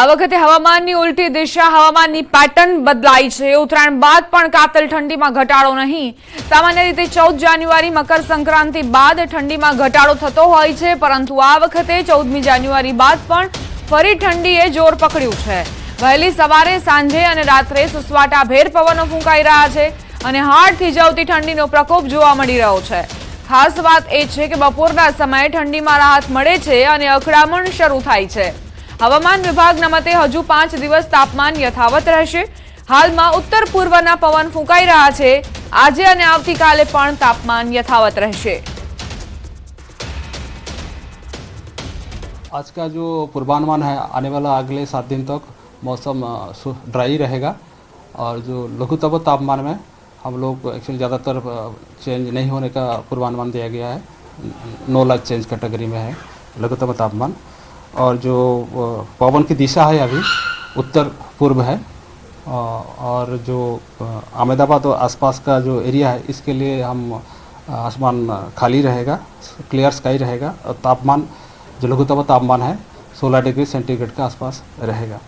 આ વખતે હવામાનની ઉલટી દિશા, હવામાનની પેટર્ન બદલાઈ છે. ઉત્તરાયણ બાદ પણ કાતલ ઠંડીમાં ઘટાડો નહીં. સામાન્ય રીતે ચૌદ જાન્યુઆરી મકર સંક્રાંતિ બાદ ઠંડીમાં ઘટાડો થતો હોય છે, પરંતુ આ વખતે ચૌદમી જાન્યુઆરી બાદ પણ ફરી ઠંડીએ જોર પકડ્યું છે. વહેલી સવારે, સાંજે અને રાત્રે સુસવાટા ભેર પવનો ફૂંકાઈ રહ્યા છે અને હાડ થીજાવતી ઠંડીનો પ્રકોપ જોવા મળી રહ્યો છે. ખાસ વાત એ છે કે બપોરના સમયે ઠંડીમાં રાહત મળે છે અને અકળામણ શરૂ થાય છે. હવામાન વિભાગના મતે હજુ પાંચ દિવસ તાપમાન યથાવત રહેશે હાલમાં ઉત્તર પૂર્વના પવન ફૂંકાઈ રહ્યા છે આજે અને આવતીકાલે પણ તાપમાન યથાવત રહેશે आज का जो पूर्वानुमान है आने वाला अगले सात दिन तक मौसम अ, सु- ड्राई रहेगा और जो लघुतम तापमान में हम लोग एक्चुअली ज़्यादातर अ, चेंज नहीं होने का पूर्वानुमान दिया गया है नो लाख चेंज कैटेगरी में है लघुतम तापमान और जो पवन की दिशा है अभी, उत्तर पूर्व है। और जो अहमदाबाद और आसपास का जो एरिया है, इसके लिए हम आसमान खाली रहेगा, क्लियर स्काई रहेगा और तापमान, जो लघुतम तापमान है 16 डिग्री सेंटीग्रेड के आसपास रहेगा।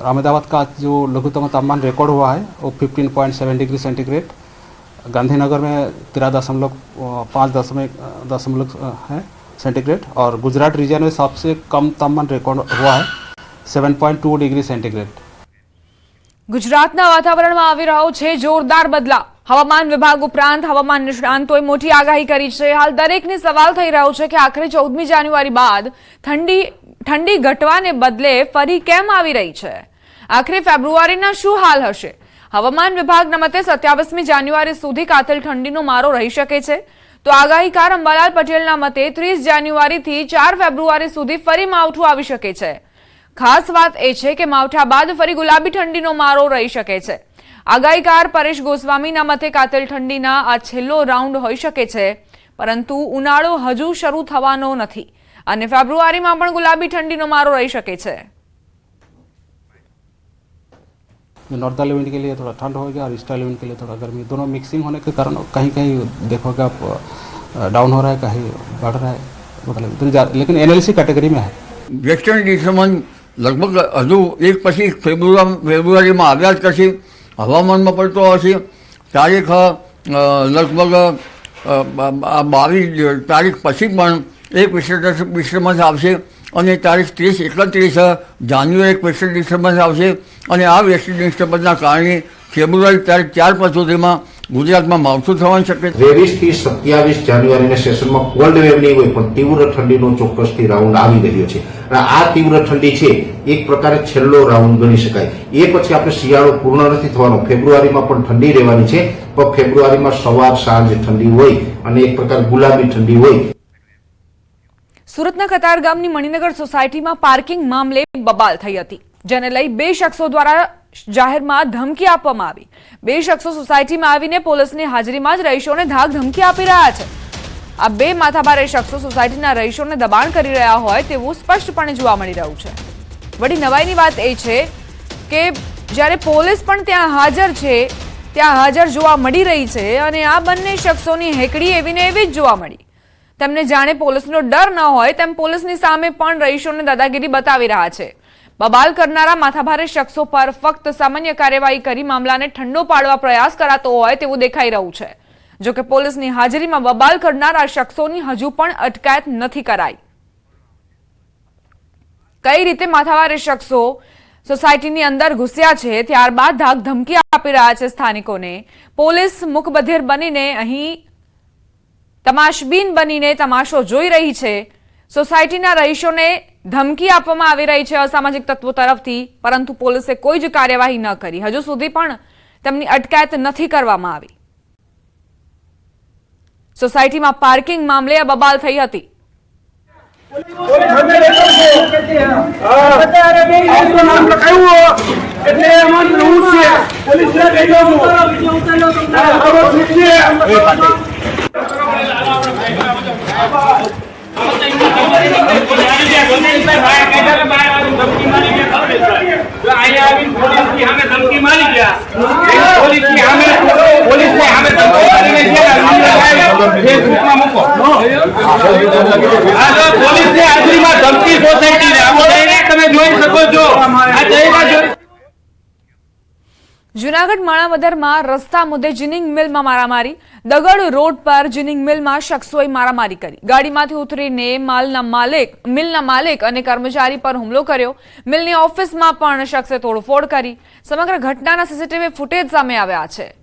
अहमदाबाद का जो लघुतम तापमान रिकॉर्ड हुआ है, वो 15.7 डिग्री सेंटीग्रेड। गांधीनगर में तेरह दशमलव पाँच दशमलव दशमलव है। सेंटीग्रेड और गुजरात रीजन में सबसे कम तापमान रिकॉर्ड हुआ है 7.2 डिग्री सेंटीग्रेड ગુજરાતના વાતાવરણમાં આવી રહ્યો છે જોરદાર બદલાવ હવામાન વિભાગ ઉપરાંત હવામાન નિષ્ણાંતોએ મોટી આગાહી કરી છે હાલ દરેકને સવાલ થઈ રહ્યો છે કે આખરે ચૌદમી જાન્યુઆરી બાદ ઠંડી ઠંડી ઘટવાને બદલે ફરી કેમ આવી રહી છે આખરે ફેબ્રુઆરીના શું હાલ હશે હવામાન વિભાગના મતે સત્યાવીસમી જાન્યુઆરી સુધી કાતલ ઠંડીનો મારો રહી શકે છે તો આગાહીકાર અંબાલાલ પટેલના મતે ત્રીસ જાન્યુઆરીથી ચાર ફેબ્રુઆરી સુધી ફરી માવઠું આવી શકે છે. ખાસ વાત એ છે કે માવઠા બાદ ફરી ગુલાબી ઠંડીનો મારો રહી શકે છે. આગાહીકાર પરેશ ગોસ્વામીના મતે કાતલ ઠંડીના આ છેલ્લો રાઉન્ડ હોઈ શકે છે, પરંતુ ઉનાળો હજુ શરૂ થવાનો નથી. અને ફેબ્રુઆરીમાં પણ ગુલાબી ઠંડીનો મારો રહી શકે છે. नॉर्दर्ली विंड के लिए थोड़ा ठंड हो गया और ईस्टर्ली विंड के लिए थोड़ा गर्मी दोनों मिक्सिंग होने के कारण कहीं कहीं देखोगे आप डाउन हो रहा है कहीं बढ़ रहा है मतलब इतनी ज्यादा लेकिन एनएलसी कैटेगरी में है વેસ્ટર્ન ડિસ્ટર્બન્સ લગભગ હજુ એક પછી ફેબ્રુઆરી ફેબ્રુઆરીમાં આવ્યા જ પછી હવામાનમાં પડતો હશે તારીખ અ, લગભગ આ બાવીસ તારીખ પછી પણ એક વિસ્ટર ડિસ્ટર્બન્સ આવશે અને તારીખ ત્રીસ, એકત્રીસ જાન્યુઆરી એક વેસ્ટર્ન ડિસ્ટર્બન્સ આવશે. અને આ વેસ્ટર્ન ડિસ્ટર્બન્સના કારણે ફેબ્રુઆરી તારીખ ચાર પાંચ સુધીમાં ગુજરાતમાં માવઠું થવાની શક્યતા. ત્રેવીસથી સત્યાવીસ જાન્યુઆરીના સેશનમાં કોલ્ડ વેવ નહીં હોય પણ તીવ્ર ઠંડીનો ચોક્કસથી રાઉન્ડ આવી રહ્યો છે. અને આ તીવ્ર ઠંડી છે, એક પ્રકારે છેલ્લો રાઉન્ડ ગણી શકાય. એ પછી આપણે શિયાળો પૂર્ણ નથી થવાનો. ફેબ્રુઆરીમાં પણ ઠંડી રહેવાની છે. પણ ફેબ્રુઆરીમાં સવાર સાંજ ઠંડી હોય અને એક પ્રકાર ગુલાબી ઠંડી હોય. સુરતના કતાર ગામની મણિનગર સોસાયટીમાં પાર્કિંગ મામલે બબાલ થઈ હતી, જેને લઈ બે શખ્સો દ્વારા જાહેરમાં ધમકી આપવામાં આવી. બે શખ્સો સોસાયટીમાં આવીને પોલીસની હાજરીમાં જ રહીશોને ધાક ધમકી આપી રહ્યા છે. આ બે માથાભારે શખ્સો સોસાયટીના રહીશોને દબાણ કરી રહ્યા હોય તેવું સ્પષ્ટપણે જોવા મળી રહ્યું છે. વળી નવાઈની વાત એ છે કે જ્યારે પોલીસ પણ ત્યાં હાજર છે, ત્યાં હાજર જોવા મળી રહી છે અને આ બંને શખ્સોની હેકડી એવીને એવી જ જોવા મળી. તેમને જાણે પોલીસનો ડર ન હોય તેમ પોલીસની સામે પણ રહીશોને દાદાગીરી બતાવી રહ્યા છે. બબાલ કરનારા માથાભારે શખ્સો પર ફક્ત સામાન્ય કાર્યવાહી કરી મામલાને ઠંડો પાડવા પ્રયાસ કરાતો હોય તેવું દેખાઈ રહ્યું છે. જો કે પોલીસની હાજરીમાં બબાલ કરનારા શખ્સોની હજુ પણ અટકાયત નથી કરાઈ. કઈ રીતે માથાભારે શખ્સો સોસાયટીની અંદર ઘૂસ્યા છે ત્યારબાદ ધાક ધમકી આપી રહ્યા છે સ્થાનિકોને. પોલીસ મુખબધેર બનીને અહીં તમાશબીન બનીને તમાશો જોઈ રહી છે. સોસાયટીના રહીશોને ધમકી આપવામાં આવી રહી છે અસામાજિક તત્વો તરફથી, પરંતુ પોલીસે કોઈ જ કાર્યવાહી ન કરી. હજુ સુધી પણ તેમની અટકાયત નથી કરવામાં આવી. સોસાયટીમાં પાર્કિંગ મામલે આ બબાલ થઈ હતી. આપણું નામ લખાયું એટલે એમાં નવું છે પોલીસને કહી દઉં છું આ ખબર શીખીએ પોલીસની હાજરીમાં ધમકી સોસાયટી તમે જોઈ શકો છો જુનાગઢ માણાવદરમાં રસ્તા મુદ્દે જીનિંગ મિલમાં મારામારી. દગડ રોડ પર જીનિંગ મિલમાં શખ્સોએ મારામારી કરી. ગાડીમાંથી ઉતરીને માલના માલિક, મિલના માલિક અને કર્મચારી પર હુમલો કર્યો. મિલની ઓફિસમાં પણ શખ્સે તોડફોડ કરી. સમગ્ર ઘટનાના સીસીટીવી ફૂટેજ સામે આવ્યા છે.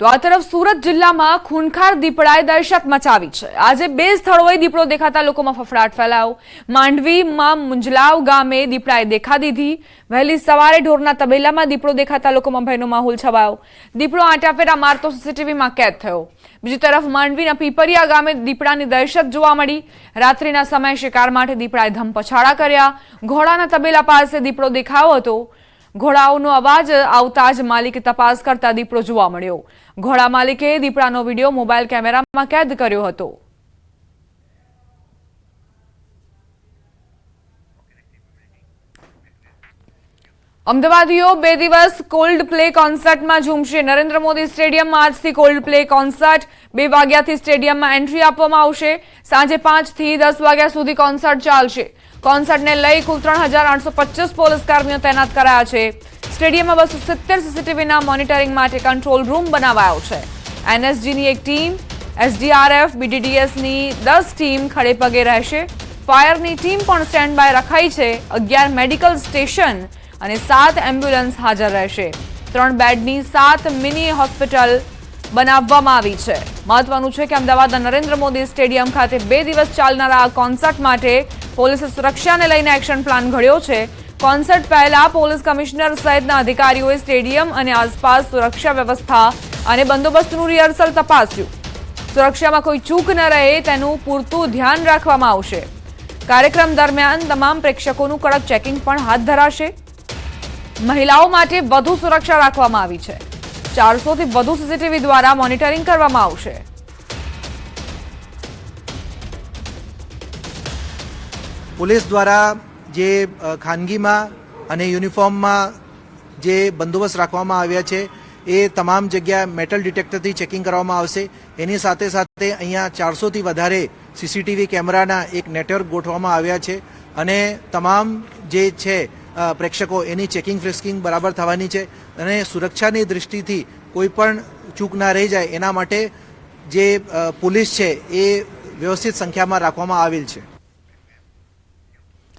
તો આ તરફ સુરત જિલ્લામાં ખૂનખાર દીપડાએ દહેશત મચાવી છે. આજે બે સ્થળોએ દીપડો દેખાતા લોકોમાં ફફડાટ ફેલાયો. માંડવીમાં મુંજલાવ ગામે દીપડાએ દેખા દીધી. વહેલી સવારે ઢોરના તબેલામાં દીપડો દેખાતા લોકોમાં ભયનો માહોલ છવાયો. દીપડો આંટાફેરા મારતો સીસીટીવીમાં કેદ થયો. બીજી તરફ માંડવીના પીપરિયા ગામે દીપડાની દહેશત જોવા મળી. રાત્રિના સમયે શિકાર માટે દીપડાએ ધમપછાડા કર્યા. ઘોડાના તબેલા પાસે દીપડો દેખાયો હતો. ઘોડાઓનો અવાજ આવતા જ માલિક તપાસ કરતા દીપડો જોવા મળ્યો. ઘોડા માલિકે દીપડાનો વીડિયો મોબાઈલ કેમેરામાં કેદ કર્યો હતો. અમદાવાદીઓ બે દિવસ કોલ્ડ પ્લે કોન્સર્ટમાં ઝૂમશે. નરેન્દ્ર મોદી સ્ટેડિયમમાં આજથી કોલ્ડ પ્લે કોન્સર્ટ બે વાગ્યાથી સ્ટેડિયમમાં એન્ટ્રી આપવામાં આવશે. સાંજે પાંચથી દસ વાગ્યા સુધી કોન્સર્ટ ચાલશે. કોન્સર્ટને લઈ કુલ ત્રણ હજાર આઠસો પચીસ પોલીસ કર્મીઓ તૈનાત કરાયા છે. સ્ટેડિયમમાં બસો સિત્તેર સીસીટીવીના મોનિટરિંગ માટે કંટ્રોલ રૂમ બનાવાયો છે. એનએસજીની એક ટીમ, એસડીઆરએફ, બીડીડીએસની દસ ટીમ ખડે પગે રહેશે. ફાયરની ટીમ પણ સ્ટેન્ડ બાય રખાઈ છે. અગિયાર મેડિકલ સ્ટેશન અને સાત એમ્બ્યુલન્સ હાજર રહેશે. ત્રણ બેડની સાત મિની હોસ્પિટલ બનાવવામાં આવી છે. મહત્વનું છે કે અમદાવાદના નરેન્દ્ર મોદી સ્ટેડિયમ ખાતે બે દિવસ ચાલનારા આ કોન્સર્ટ માટે પોલીસે સુરક્ષાને લઈને એક્શન પ્લાન ઘડ્યો છે. કોન્સર્ટ પહેલા પોલીસ કમિશનર સહિતના અધિકારીઓએ સ્ટેડિયમ અને આસપાસ સુરક્ષા વ્યવસ્થા અને બંદોબસ્તનું રિહર્સલ તપાસ્યું. સુરક્ષામાં કોઈ ચૂક ન રહે તેનું પૂરતું ધ્યાન રાખવામાં આવશે. કાર્યક્રમ દરમિયાન તમામ પ્રેક્ષકોનું કડક ચેકિંગ પણ હાથ ધરાશે. મહિલાઓ માટે વધુ સુરક્ષા રાખવામાં આવી છે. ચારસોથી વધુ સીસીટીવી દ્વારા મોનિટરિંગ કરવામાં આવશે. પોલીસ દ્વારા જે ખાનગીમાં અને યુનિફોર્મમાં જે બંદોબસ્ત રાખવામાં આવ્યા છે, એ તમામ જગ્યા મેટલ ડિટેક્ટરથી ચેકિંગ કરવામાં આવશે. એની સાથે સાથે અહીંયા ચારસોથી વધારે સીસીટીવી કેમેરાના એક નેટવર્ક ગોઠવવામાં આવ્યા છે અને તમામ જે છે પ્રેક્ષકો એની ચેકિંગ ફ્રિસ્કિંગ બરાબર થવાની છે અને સુરક્ષાની દૃષ્ટિથી કોઈ પણ ચૂક ના રહી જાય એના માટે જે પોલીસ છે એ વ્યવસ્થિત સંખ્યામાં રાખવામાં આવેલ છે.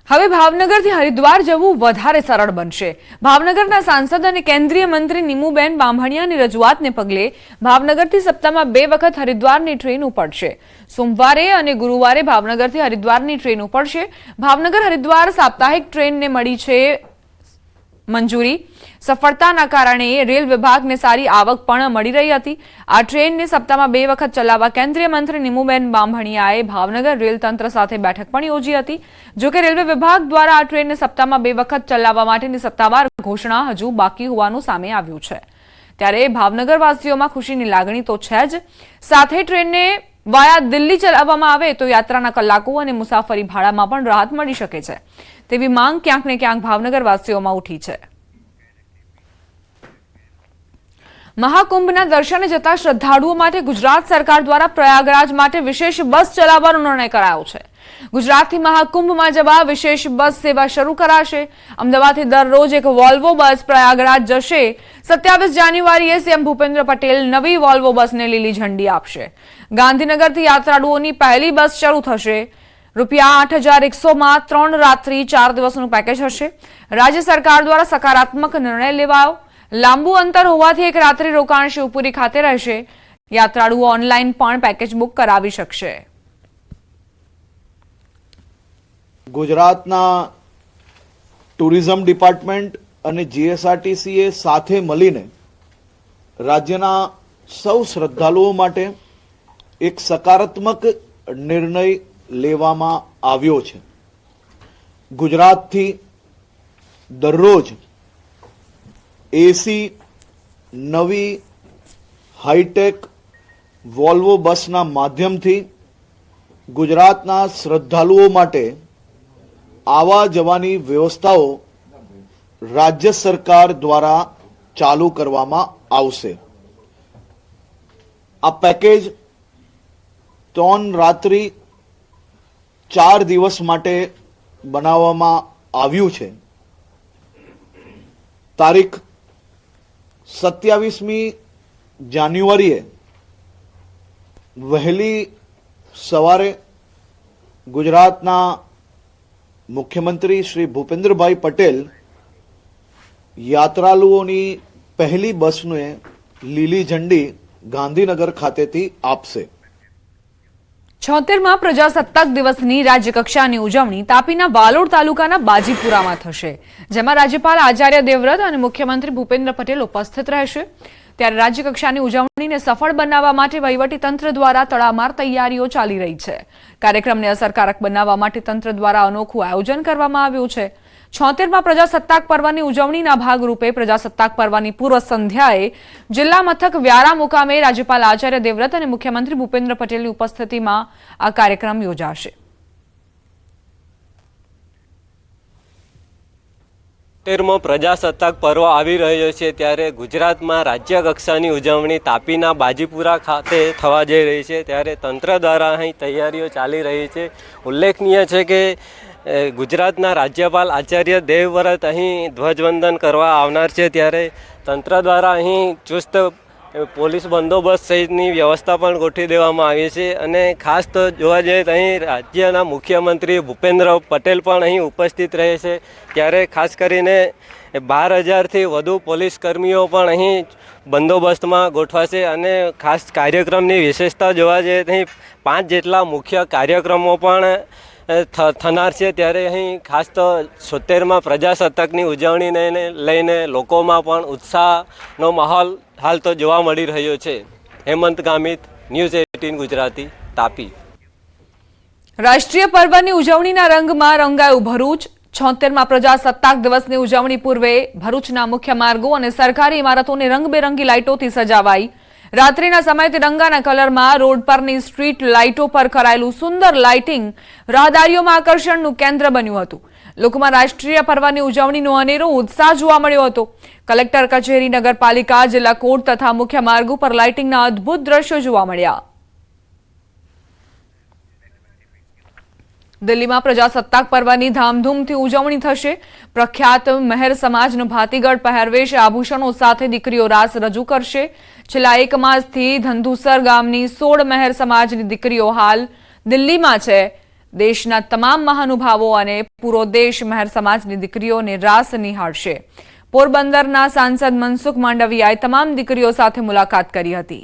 હવે ભાવનગરથી હરિદ્વાર જવું વધારે સરળ બનશે. ભાવનગરના સાંસદ અને કેન્દ્રીય મંત્રી નીમુબેન બાંભણિયાની રજૂઆતને પગલે ભાવનગરથી સપ્તાહમાં બે વખત હરિદ્વારની ટ્રેન ઉપડશે. સોમવારે અને ગુરુવારે ભાવનગરથી હરિદ્વારની ટ્રેન ઉપડશે. ભાવનગર હરિદ્વાર સાપ્તાહિક ટ્રેનને મળી છે મંજૂરી. સફળતાના કારણે રેલ વિભાગને સારી આવક પણ મળી રહી હતી. આ ટ્રેનને સપ્તાહમાં બે વખત ચલાવવા કેન્દ્રીય મંત્રી નિમુબેન બાંભણિયાએ ભાવનગર રેલ તંત્ર સાથે બેઠક પણ યોજી હતી. જોકે રેલવે વિભાગ દ્વારા આ ટ્રેનને સપ્તાહમાં બે વખત ચલાવવા માટેની સત્તાવાર ઘોષણા હજુ બાકી હોવાનું સામે આવ્યું છે. ત્યારે ભાવનગરવાસીઓમાં ખુશીની લાગણી તો છે જ. સાથે ટ્રેનને વાયા દિલ્હી ચલાવવામાં આવે તો યાત્રાના કલાકો અને મુસાફરી ભાડામાં પણ રાહત મળી શકે છે. તેવી માંગ ક્યાંક ને ક્યાંક ભાવનગરવાસીઓમાં ઉઠી છે. મહાકુંભના દર્શને જતા શ્રદ્ધાળુઓ માટે ગુજરાત સરકાર દ્વારા પ્રયાગરાજ માટે વિશેષ બસ ચલાવવાનો નિર્ણય કરાયો છે. ગુજરાતથી મહાકુંભમાં જવા વિશેષ બસ સેવા શરૂ કરાશે. અમદાવાદથી દરરોજ એક વોલ્વો બસ પ્રયાગરાજ જશે. સત્યાવીસ જાન્યુઆરીએ સીએમ ભૂપેન્દ્ર પટેલ નવી વોલ્વો બસને લીલી ઝંડી આપશે. ગાંધીનગરથી યાત્રાળુઓની પહેલી બસ શરૂ થશે. રૂપિયા આઠ હજાર એકસોમાં ત્રણ રાત્રિ ચાર દિવસનું પેકેજ હશે. રાજ્ય સરકાર દ્વારા સકારાત્મક નિર્ણય લેવાયો. લાંબુ અંતર હોવાથી એક રાત્રિ રોકાણ શિવપુરી ખાતે રહેશે. યાત્રાળુઓ ઓનલાઈન પણ પેકેજ બુક કરાવી શકશે. ગુજરાતના ટુરિઝમ ડિપાર્ટમેન્ટ અને જીએસઆરટીસીએ સાથે મળીને રાજ્યના સૌ શ્રદ્ધાળુઓ માટે એક સકારાત્મક નિર્ણય લેવામાં આવ્યો છે. ગુજરાતથી દરરોજ એસી નવી હાઈટેક વોલ્વો બસના માધ્યમથી ગુજરાતના શ્રદ્ધાળુઓ માટે આવા જવાની વ્યવસ્થાઓ રાજ્ય સરકાર દ્વારા ચાલુ કરવામાં આવશે. આ પેકેજ ત્રણ રાત્રિ ચાર દિવસ માટે બનાવવામાં આવ્યું છે. તારીખ સત્યાવીસમી જાન્યુઆરીએ વહેલી સવારે ગુજરાતના મુખ્યમંત્રી શ્રી ભૂપેન્દ્રભાઈ પટેલ યાત્રાળુઓની પહેલી બસને લીલી ઝંડી ગાંધીનગર ખાતેથી આપશે. છોતેરમાં પ્રજાસત્તાક દિવસની રાજ્યકક્ષાની ઉજવણી તાપીના વાલોડ તાલુકાના બાજીપુરામાં થશે, જેમાં રાજ્યપાલ આચાર્ય દેવવ્રત અને મુખ્યમંત્રી ભૂપેન્દ્ર પટેલ ઉપસ્થિત રહેશે. ત્યારે રાજ્યકક્ષાની ઉજવણીને સફળ બનાવવા માટે વહીવટી તંત્ર દ્વારા તડામાર તૈયારીઓ ચાલી રહી છે. કાર્યક્રમને અસરકારક બનાવવા માટે તંત્ર દ્વારા અનોખું આયોજન કરવામાં આવ્યું છે. છોતેરમાં પ્રજાસત્તાક પર્વની ઉજવણીના ભાગરૂપે પ્રજાસત્તાક પર્વની પૂર્વ સંધ્યાએ જિલ્લા મથક વ્યારા મુકામે રાજ્યપાલ આચાર્ય દેવવ્રત અને મુખ્યમંત્રી ભૂપેન્દ્ર પટેલની ઉપસ્થિતિમાં આ કાર્યક્રમ યોજાશે. પ્રજાસત્તાક પર્વ આવી રહ્યો છે ત્યારે ગુજરાતમાં રાજ્ય કક્ષાની ઉજવણી તાપીના બાજીપુરા ખાતે થવા જઈ રહી છે. ત્યારે તંત્ર દ્વારા અહીં તૈયારીઓ ચાલી રહી છે. ઉલ્લેખનીય છે કે ગુજરાતના રાજ્યપાલ આચાર્ય દેવવ્રત અહીં ધ્વજવંદન કરવા આવનાર છે ત્યારે તંત્ર દ્વારા અહીં ચુસ્ત પોલીસ બંદોબસ્ત સહિતની વ્યવસ્થા પણ ગોઠવી દેવામાં આવી છે અને ખાસ તો જોવા જઈએ તો અહીં રાજ્યના મુખ્યમંત્રી ભૂપેન્દ્ર પટેલ પણ અહીં ઉપસ્થિત રહે છે. ત્યારે ખાસ કરીને બાર હજારથી વધુ પોલીસ કર્મીઓ પણ અહીં બંદોબસ્તમાં ગોઠવાશે અને ખાસ કાર્યક્રમની વિશેષતા જોવા જઈએ તો અહીં પાંચ જેટલા મુખ્ય કાર્યક્રમો પણ થનાર છે ત્યારે અહીં ખાસ તો સોતેરમાં પ્રજાસત્તાકની ઉજવણીને લઈને- લોકોમાં પણ ઉત્સાહનો માહોલ હાલ તો જોવા મળી રહ્યો છે. Hemant Gamit, news eighteen Gujarati, Tapi. રાષ્ટ્રીય પર્વની ઉજવણીના રંગમાં રંગાયું ભરૂચ. છોતેરમાં પ્રજાસત્તાક દિવસની ઉજવણી પૂર્વે ભરૂચના મુખ્ય માર્ગો અને સરકારી ઇમારતોને રંગબેરંગી લાઇટોથી સજાવાઈ. રાત્રિના સમયે તિરંગાના કલરમાં રોડ પરની સ્ટ્રીટ લાઇટો પર કરાયેલું સુંદર લાઇટિંગ રાહદારીઓમાં આકર્ષણનું કેન્દ્ર બન્યું હતું. લોકોમાં રાષ્ટ્રીય પર્વની ઉજવણીનો અનેરો ઉત્સાહ જોવા મળ્યો હતો. કલેક્ટર કચેરી, નગરપાલિકા, જિલ્લા કોર્ટ તથા મુખ્ય માર્ગ ઉપર લાઇટિંગના અદ્ભુત દ્રશ્યો જોવા મળ્યા. દિલ્હીમાં પ્રજાસત્તાક પર્વની ધામધૂમથી ઉજવણી થશે. પ્રખ્યાત મહેર સમાજનો ભાતીગઢ પહેરવેશ આભૂષણો સાથે દીકરીઓ રાસ રજૂ કરશે. છેલ્લા એક માસથી ધંધુસર ગામની સોળ મહેર સમાજની દીકરીઓ હાલ દિલ્હીમાં છે. દેશના તમામ મહાનુભાવો અને પૂરો દેશ મહેર સમાજની દીકરીઓને રાસ નિહાળશે. પોરબંદરના સાંસદ મનસુખ માંડવિયાએ તમામ દીકરીઓ સાથે મુલાકાત કરી હતી.